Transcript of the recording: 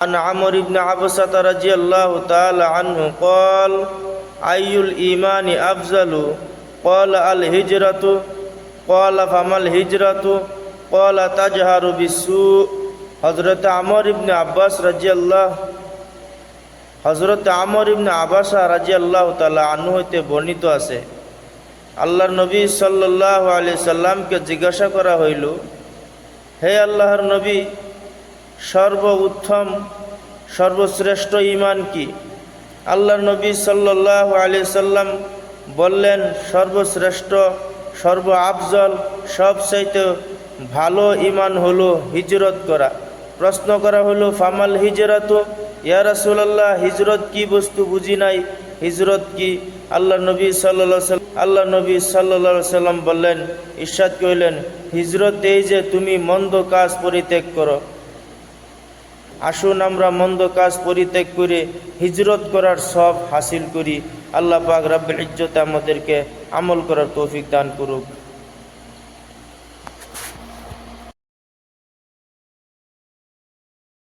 عن عمرو بن عبسة رضي الله تعالى عنه قال أي الإيمان أفضل قال الهجرة قال فما الهجرة قال تجهر بالسوء হজরত আমর ইবনে আব্বাস রাজিয়াল্লাহ হজরত আমর ইবনে আব্বাসা রাজিয়াল্লাহ তালা আনু হইতে বর্ণিত আছে আল্লাহর নবী সাল্লাহ আলি সাল্লামকে জিজ্ঞাসা করা হইল হে আল্লাহর নবী সর্ব উত্তম সর্বশ্রেষ্ঠ ইমান কি? আল্লাহ নবী সাল্লাহ আলি সাল্লাম বললেন, সর্বশ্রেষ্ঠ, সর্ব আফজল, সবচাইতে ভালো ইমান হলো হিজরত করা। প্রশ্ন করা হলো, ফামাল হিজরত? ইয়া রাসূলুল্লাহ, হিজরত কি বস্তু বুঝি নাই? হিজরত কি? আল্লাহ নবী সাল্লাহ আল্লাহ নবী সাল্লা সাল্লাম বললেন, ইরশাদ কইলেন, হিজরত এই যে তুমি মন্দ কাজ পরিত্যাগ করো। আসুন আমরা মন্দ কাজ পরিত্যাগ করে হিজরত করার সব হাসিল করি। আল্লাহ পাক রাব্বুল ইজ্জত আমাদেরকে আমল করার তৌফিক দান করুক।